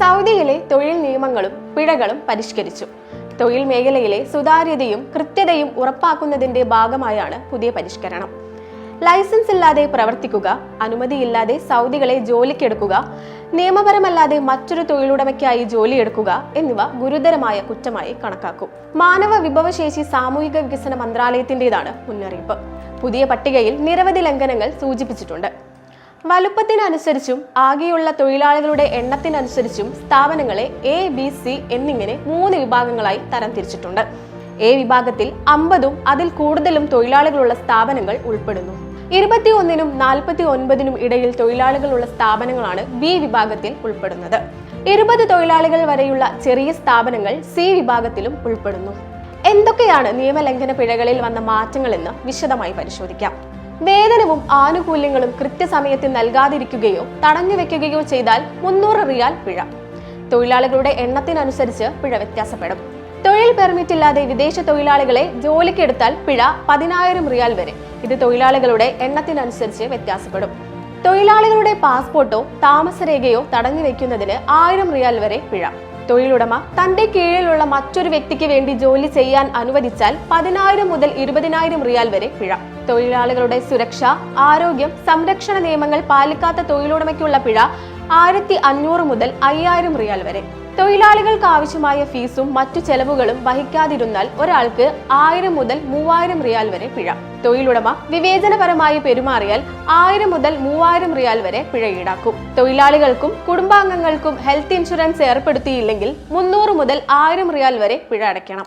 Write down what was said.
സൗദിയിലെ തൊഴിൽ നിയമങ്ങളും പിഴകളും പരിഷ്കരിച്ചു. തൊഴിൽ മേഖലയിലെ സുതാര്യതയും കൃത്യതയും ഉറപ്പാക്കുന്നതിന്റെ ഭാഗമായാണ് പുതിയ പരിഷ്കരണം. ലൈസൻസ് ഇല്ലാതെ പ്രവർത്തിക്കുക അനുമതിയില്ലാതെ സൗദികളെ ജോലിക്കെടുക്കുക നിയമപരമല്ലാതെ മറ്റൊരു തൊഴിലുടമയ്ക്കായി ജോലിയെടുക്കുക എന്നിവ ഗുരുതരമായ കുറ്റമായി കണക്കാക്കും. മാനവ വിഭവശേഷി സാമൂഹിക വികസന മന്ത്രാലയത്തിന്റേതാണ് മുന്നറിയിപ്പ്. പുതിയ പട്ടികയിൽ നിരവധി ലംഘനങ്ങൾ സൂചിപ്പിച്ചിട്ടുണ്ട്. വലുപ്പത്തിനനുസരിച്ചും ആകെയുള്ള തൊഴിലാളികളുടെ എണ്ണത്തിനനുസരിച്ചും സ്ഥാപനങ്ങളെ എ ബി സി എന്നിങ്ങനെ മൂന്ന് വിഭാഗങ്ങളായി തരംതിരിച്ചിട്ടുണ്ട്. എ വിഭാഗത്തിൽ അമ്പതും അതിൽ കൂടുതലും തൊഴിലാളികളുള്ള സ്ഥാപനങ്ങൾ ഉൾപ്പെടുന്നു. ഇരുപത്തിയൊന്നിനും നാൽപ്പത്തി ഒൻപതിനും ഇടയിൽ തൊഴിലാളികളുള്ള സ്ഥാപനങ്ങളാണ് ബി വിഭാഗത്തിൽ ഉൾപ്പെടുന്നത്. ഇരുപത് തൊഴിലാളികൾ വരെയുള്ള ചെറിയ സ്ഥാപനങ്ങൾ സി വിഭാഗത്തിലും ഉൾപ്പെടുന്നു. എന്തൊക്കെയാണ് നിയമലംഘന പിഴകളിൽ വന്ന മാറ്റങ്ങളെന്ന് വിശദമായി പരിശോധിക്കാം. വേതനവും ആനുകൂല്യങ്ങളും കൃത്യസമയത്ത് നൽകാതിരിക്കുകയോ തടഞ്ഞു വെക്കുകയോ ചെയ്താൽ മുന്നൂറ് റിയാൽ പിഴ. തൊഴിലാളികളുടെ എണ്ണത്തിനനുസരിച്ച് പിഴ വ്യത്യാസപ്പെടും. തൊഴിൽ പെർമിറ്റ് ഇല്ലാതെ വിദേശ തൊഴിലാളികളെ ജോലിക്കെടുത്താൽ പിഴ പതിനായിരം റിയാൽ വരെ. ഇത് തൊഴിലാളികളുടെ എണ്ണത്തിനനുസരിച്ച് വ്യത്യാസപ്പെടും. തൊഴിലാളികളുടെ പാസ്പോർട്ടോ താമസരേഖയോ തടഞ്ഞു വെക്കുന്നതിന് ആയിരം റിയാൽ വരെ പിഴ. തൊഴിലുടമ തന്റെ കീഴിലുള്ള മറ്റൊരു വ്യക്തിക്ക് വേണ്ടി ജോലി ചെയ്യാൻ അനുവദിച്ചാൽ പതിനായിരം മുതൽ ഇരുപതിനായിരം റിയാൽ വരെ പിഴ. തൊഴിലാളികളുടെ സുരക്ഷ ആരോഗ്യം സംരക്ഷണ നിയമങ്ങൾ പാലിക്കാത്ത തൊഴിലുടമയ്ക്കുള്ള പിഴ ആയിരത്തി അഞ്ഞൂറ് മുതൽ അയ്യായിരം റിയാൽ വരെ. തൊഴിലാളികൾക്ക് ആവശ്യമായ ഫീസും മറ്റു ചെലവുകളും വഹിക്കാതിരുന്നാൽ ഒരാൾക്ക് ആയിരം മുതൽ മൂവായിരം റിയാൽ വരെ പിഴ. തൊഴിലുടമ വിവേചനപരമായി പെരുമാറിയാൽ ആയിരം മുതൽ മൂവായിരം റിയാൽ വരെ പിഴ ഈടാക്കും. തൊഴിലാളികൾക്കും കുടുംബാംഗങ്ങൾക്കും ഹെൽത്ത് ഇൻഷുറൻസ് ഏർപ്പെടുത്തിയില്ലെങ്കിൽ മുന്നൂറ് മുതൽ ആയിരം റിയാൽ വരെ പിഴ അടയ്ക്കണം.